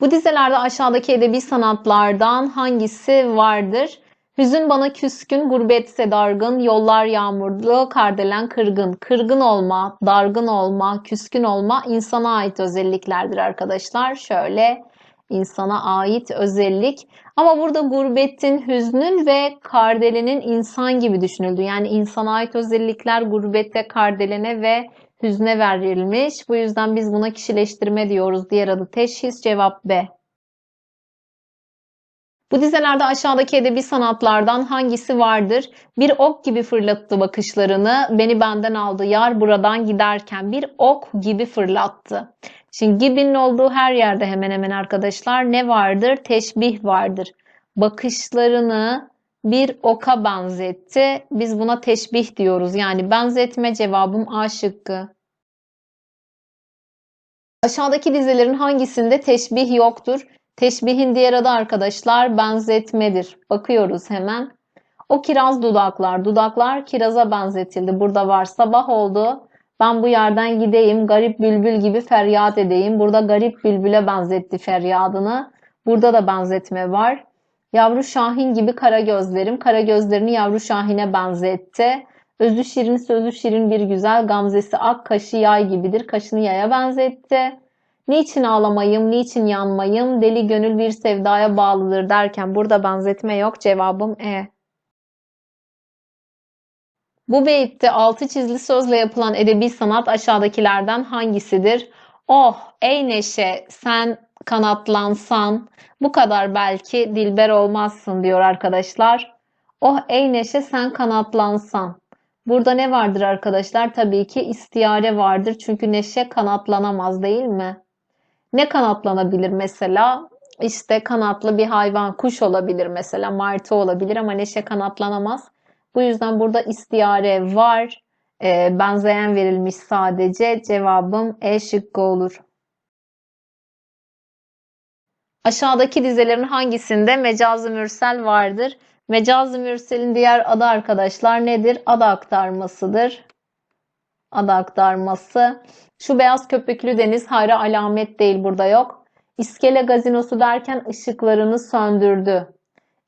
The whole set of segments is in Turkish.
Bu dizelerde aşağıdaki edebi sanatlardan hangisi vardır? Hüzün bana küskün, gurbetse dargın, yollar yağmurlu, kardelen kırgın. Kırgın olma, dargın olma, küskün olma insana ait özelliklerdir arkadaşlar. Şöyle insana ait özellik. Ama burada gurbetin, hüznün ve kardelenin insan gibi düşünüldü. Yani insana ait özellikler gurbette, kardelene ve hüzne verilmiş. Bu yüzden biz buna kişileştirme diyoruz. Diğer adı teşhis. Cevap B. Bu dizelerde aşağıdaki edebi sanatlardan hangisi vardır? Bir ok gibi fırlattı bakışlarını, beni benden aldı yar buradan giderken bir ok gibi fırlattı. Şimdi gibinin olduğu her yerde hemen hemen arkadaşlar ne vardır? Teşbih vardır. Bakışlarını bir oka benzetti. Biz buna teşbih diyoruz. Yani benzetme cevabım A şıkkı. Aşağıdaki dizelerin hangisinde teşbih yoktur? Teşbihin diğer adı arkadaşlar benzetmedir. Bakıyoruz hemen. O kiraz dudaklar. Dudaklar kiraza benzetildi. Burada var. Sabah oldu. Ben bu yerden gideyim. Garip bülbül gibi feryat edeyim. Burada garip bülbüle benzetti feryadını. Burada da benzetme var. Yavru şahin gibi kara gözlerim. Kara gözlerini yavru şahine benzetti. Özü şirin sözü şirin bir güzel. Gamzesi ak kaşı yay gibidir. Kaşını yaya benzetti. Niçin ağlamayım, niçin yanmayım, deli gönül bir sevdaya bağlıdır derken burada benzetme yok. Cevabım E. Bu beytte altı çizili sözle yapılan edebi sanat aşağıdakilerden hangisidir? Oh, ey neşe, sen kanatlansan bu kadar belki dilber olmazsın diyor arkadaşlar. Oh, ey neşe, sen kanatlansan. Burada ne vardır arkadaşlar? Tabii ki istiyare vardır. Çünkü neşe kanatlanamaz değil mi? Ne kanatlanabilir mesela? İşte kanatlı bir hayvan, kuş olabilir mesela, martı olabilir ama neşe kanatlanamaz. Bu yüzden burada istiyare var. E, benzeyen verilmiş sadece. Cevabım E şıkkı olur. Aşağıdaki dizelerin hangisinde mecaz-ı mürsel vardır? Mecaz-ı mürselin diğer adı arkadaşlar nedir? Ad aktarmasıdır. Ad aktarması. Şu beyaz köpüklü deniz hayra alamet değil burada yok. İskele gazinosu derken ışıklarını söndürdü.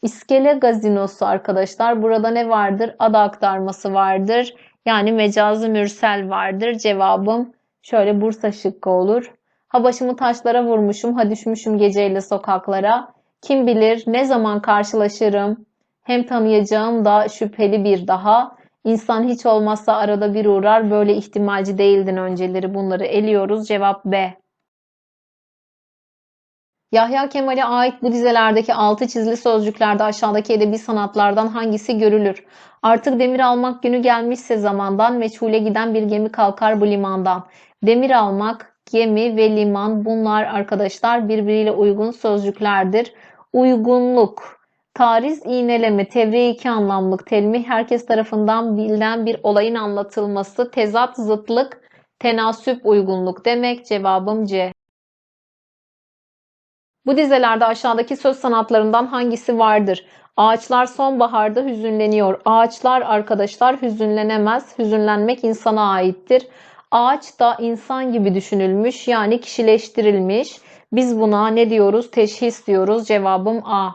İskele gazinosu arkadaşlar burada ne vardır? Ad aktarması vardır. Yani mecazı mürsel vardır. Cevabım şöyle Bursa şıkkı olur. Ha başımı taşlara vurmuşum, ha düşmüşüm geceyle sokaklara. Kim bilir ne zaman karşılaşırım. Hem tanıyacağım da şüpheli bir daha. İnsan hiç olmazsa arada bir uğrar. Böyle ihtimalci değildin önceleri. Bunları eliyoruz. Cevap B. Yahya Kemal'e ait bu dizelerdeki altı çizili sözcüklerde aşağıdaki edebi sanatlardan hangisi görülür? Artık demir almak günü gelmişse zamandan, meçhule giden bir gemi kalkar bu limandan. Demir almak, gemi ve liman bunlar arkadaşlar birbiriyle uygun sözcüklerdir. Uygunluk, tariz, iğneleme, tevri iki anlamlık, telmih herkes tarafından bilinen bir olayın anlatılması, tezat, zıtlık, tenasüp, uygunluk demek. Cevabım C. Bu dizelerde aşağıdaki söz sanatlarından hangisi vardır? Ağaçlar sonbaharda hüzünleniyor. Ağaçlar arkadaşlar hüzünlenemez. Hüzünlenmek insana aittir. Ağaç da insan gibi düşünülmüş yani kişileştirilmiş. Biz buna ne diyoruz? Teşhis diyoruz. Cevabım A.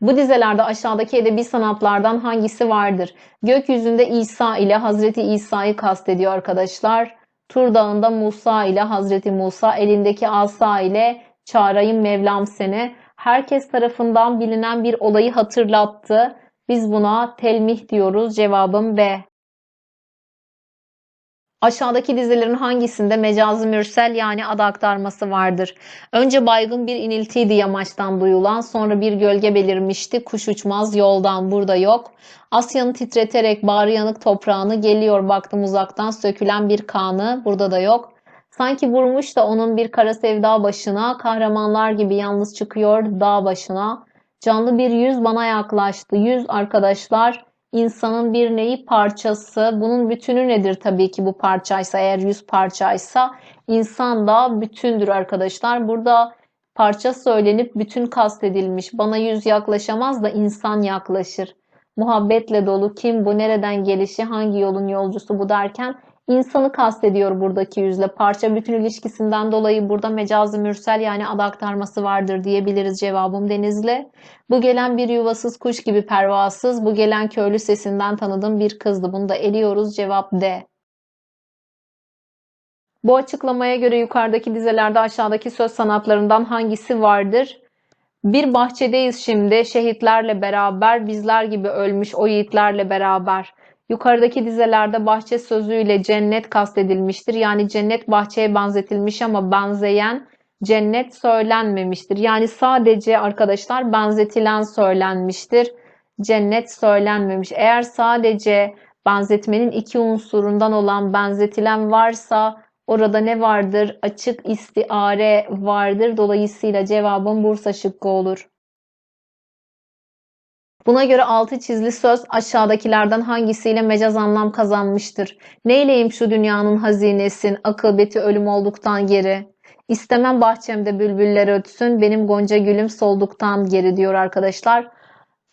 Bu dizelerde aşağıdaki edebi sanatlardan hangisi vardır? Gökyüzünde İsa ile Hazreti İsa'yı kastediyor arkadaşlar. Tur Dağı'nda Musa ile Hazreti Musa elindeki asa ile çağırayım Mevlam seni. Herkes tarafından bilinen bir olayı hatırlattı. Biz buna telmih diyoruz. Cevabım B. Aşağıdaki dizelerin hangisinde mecazı mürsel yani ad aktarması vardır? Önce baygın bir iniltiydi yamaçtan duyulan, sonra bir gölge belirmişti, kuş uçmaz yoldan burada yok. Asya'nın titreterek bağrı yanık toprağını geliyor baktım uzaktan sökülen bir kanı, burada da yok. Sanki vurmuş da onun bir kara sevda başına, kahramanlar gibi yalnız çıkıyor dağ başına. Canlı bir yüz bana yaklaştı, yüz arkadaşlar insanın bir neyi parçası. Bunun bütünü nedir tabii ki bu parçaysa eğer yüz parçaysa insan da bütündür arkadaşlar. Burada parça söylenip bütün kastedilmiş. Bana yüz yaklaşamaz da insan yaklaşır. Muhabbetle dolu kim bu nereden gelişi hangi yolun yolcusu bu derken İnsanı kastediyor buradaki yüzle. Parça bütün ilişkisinden dolayı burada mecazi mürsel yani ad aktarması vardır diyebiliriz cevabım Denizli. Bu gelen bir yuvasız kuş gibi pervasız, bu gelen köylü sesinden tanıdığım bir kızdı. Bunu da eliyoruz. Cevap D. Bu açıklamaya göre yukarıdaki dizelerde aşağıdaki söz sanatlarından hangisi vardır? Bir bahçedeyiz şimdi şehitlerle beraber, bizler gibi ölmüş o yiğitlerle beraber. Yukarıdaki dizelerde bahçe sözüyle cennet kastedilmiştir. Yani cennet bahçeye benzetilmiş ama benzeyen cennet söylenmemiştir. Yani sadece arkadaşlar benzetilen söylenmiştir. Cennet söylenmemiş. Eğer sadece benzetmenin iki unsurundan olan benzetilen varsa orada ne vardır? Açık istiare vardır. Dolayısıyla cevabım Bursa şıkkı olur. Buna göre altı çizili söz aşağıdakilerden hangisiyle mecaz anlam kazanmıştır? Neyleyim şu dünyanın hazinesin, akıbeti ölüm olduktan geri. İstemem bahçemde bülbüller ötsün, benim gonca gülüm solduktan geri diyor arkadaşlar.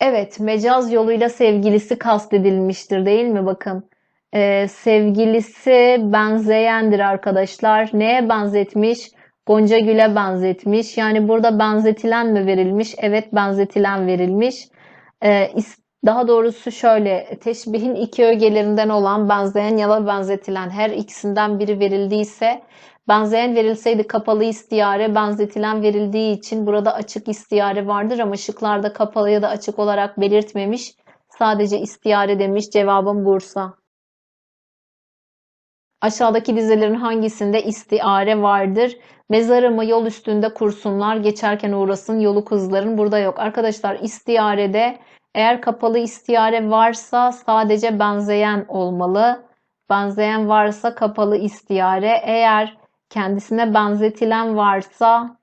Evet, mecaz yoluyla sevgilisi kastedilmiştir değil mi? Bakın. Ee, sevgilisi benzeyendir arkadaşlar. Neye benzetmiş? Gonca Gül'e benzetmiş. Yani burada benzetilen mi verilmiş? Evet, benzetilen verilmiş. Ee, daha doğrusu şöyle, teşbihin iki ögelerinden olan benzeyen ya da benzetilen her ikisinden biri verildiyse, benzeyen verilseydi kapalı istiyare, benzetilen verildiği için burada açık istiyare vardır ama şıklarda kapalı ya da açık olarak belirtmemiş. Sadece istiyare demiş. Cevabım Bursa. Aşağıdaki dizelerin hangisinde istiare vardır? Mezarımı yol üstünde kursunlar, geçerken uğrasın yolu kızların. Burada yok. Arkadaşlar istiarede eğer kapalı istiyare varsa sadece benzeyen olmalı. Benzeyen varsa kapalı istiyare. Eğer kendisine benzetilen varsa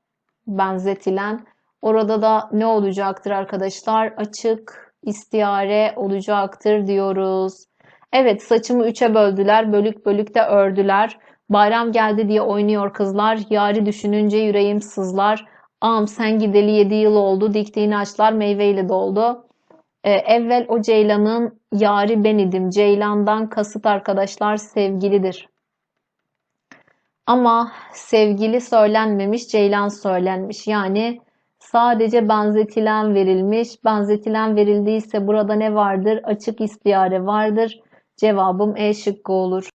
benzetilen orada da ne olacaktır arkadaşlar? Açık istiyare olacaktır diyoruz. Evet saçımı üçe böldüler, bölük bölük de ördüler. Bayram geldi diye oynuyor kızlar, yari düşününce yüreğim sızlar. Ağam sen gideli yedi yıl oldu, diktiğin ağaçlar meyveyle doldu. Ee, evvel o ceylanın yari ben idim. Ceylandan kasıt arkadaşlar sevgilidir. Ama sevgili söylenmemiş, ceylan söylenmiş. Yani sadece benzetilen verilmiş. Benzetilen verildiyse burada ne vardır? Açık istiyare vardır. Cevabım E şıkkı olur.